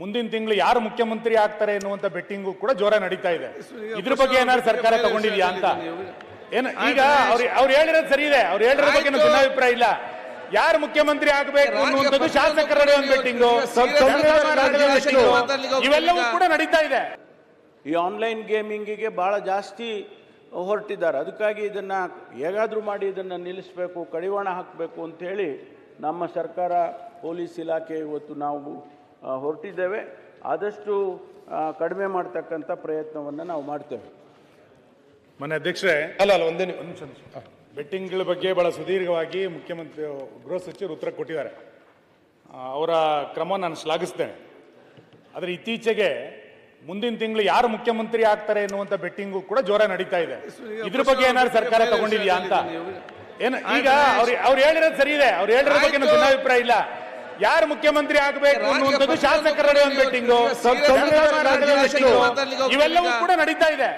ಮುಂದಿನ ತಿಂಗಳು ಯಾರು ಮುಖ್ಯಮಂತ್ರಿ ಆಗ್ತಾರೆ ಎನ್ನುವಂತ ಬೆಟ್ಟಿಂಗು ಕೂಡ ಜೋರ ನಡೀತಾ ಇದೆ. ಇದ್ರ ಬಗ್ಗೆ ಏನಾದ್ರು ಸರ್ಕಾರ ತಗೊಂಡಿದ್ಯಾ ಅಂತ? ಏನು ಈಗ ಅವ್ರು ಅವ್ರು ಹೇಳಿರೋದು ಸರಿ ಇದೆ. ಅವ್ರು ಹೇಳಿರೋ ಬಗ್ಗೆ. ಭಿನ್ನಾಭಿಪ್ರಾಯ ಇಲ್ಲ. ಯಾರು ಮುಖ್ಯಮಂತ್ರಿ ಆಗಬೇಕು ಅನ್ನುವಂಥದ್ದು ಶಾಸಕರ ಒಂದು ಬೆಟ್ಟಿಂಗು. ಇವೆಲ್ಲವೂ ಕೂಡ ನಡೀತಾ ಇದೆ. ಈ ಆನ್ಲೈನ್ ಗೇಮಿಂಗಿಗೆ ಬಹಳ ಜಾಸ್ತಿ ಹೊರಟಿದ್ದಾರೆ. ಅದಕ್ಕಾಗಿ ಇದನ್ನ ಹೇಗಾದರೂ ಮಾಡಿ ಇದನ್ನ ನಿಲ್ಲಿಸಬೇಕು ಕಡಿವಾಣ ಹಾಕಬೇಕು ಅಂಥೇಳಿ ನಮ್ಮ ಸರ್ಕಾರ ಪೊಲೀಸ್ ಇಲಾಖೆ ಇವತ್ತು ನಾವು ಹೊರಟಿದ್ದೇವೆ. ಆದಷ್ಟು ಕಡಿಮೆ ಮಾಡ್ತಕ್ಕಂಥ ಪ್ರಯತ್ನವನ್ನು ನಾವು ಮಾಡ್ತೇವೆ. ಮನೆ ಅಧ್ಯಕ್ಷರೇ ಅಲ್ಲ ಅಲ್ಲ ಒಂದೇ ನಿಮಿಷ ಒಂದು ನಿಮಿಷ. ಬೆಟ್ಟಿಂಗ್ಗಳ ಬಗ್ಗೆ ಭಾಳ ಸುದೀರ್ಘವಾಗಿ ಮುಖ್ಯಮಂತ್ರಿ ಗೃಹ ಸಚಿವರು ಉತ್ತರ ಕೊಟ್ಟಿದ್ದಾರೆ. ಅವರ ಕ್ರಮ ನಾನು ಶ್ಲಾಘಿಸ್ತೇನೆ. ಆದರೆ ಇತ್ತೀಚೆಗೆ ಮುಂದಿನ ತಿಂಗಳು ಯಾರು ಮುಖ್ಯಮಂತ್ರಿ ಆಗ್ತಾರೆ ಎನ್ನುವಂಥ ಬೆಟ್ಟಿಂಗು ಕೂಡ ಜೋರ ನಡೀತಾ ಇದೆ. ಇದ್ರ ಬಗ್ಗೆ ಏನಾದ್ರು ಸರ್ಕಾರ ತಗೊಂಡಿದ್ಯಾ ಅಂತ? ಏನು ಈಗ ಅವ್ರು ಅವ್ರು ಹೇಳಿರೋದು ಸರಿ ಇದೆ. ಅವ್ರು ಹೇಳಿರೋ ಬಗ್ಗೆ ನನ್ನ ಅಭಿಪ್ರಾಯ ಇಲ್ಲ. ಯಾರು ಮುಖ್ಯಮಂತ್ರಿ ಆಗಬೇಕು ಅನ್ನುವಂಥದ್ದು ಶಾಸಕರ ಇವೆಲ್ಲವೂ ಕೂಡ ನಡೀತಾ ಇದೆ.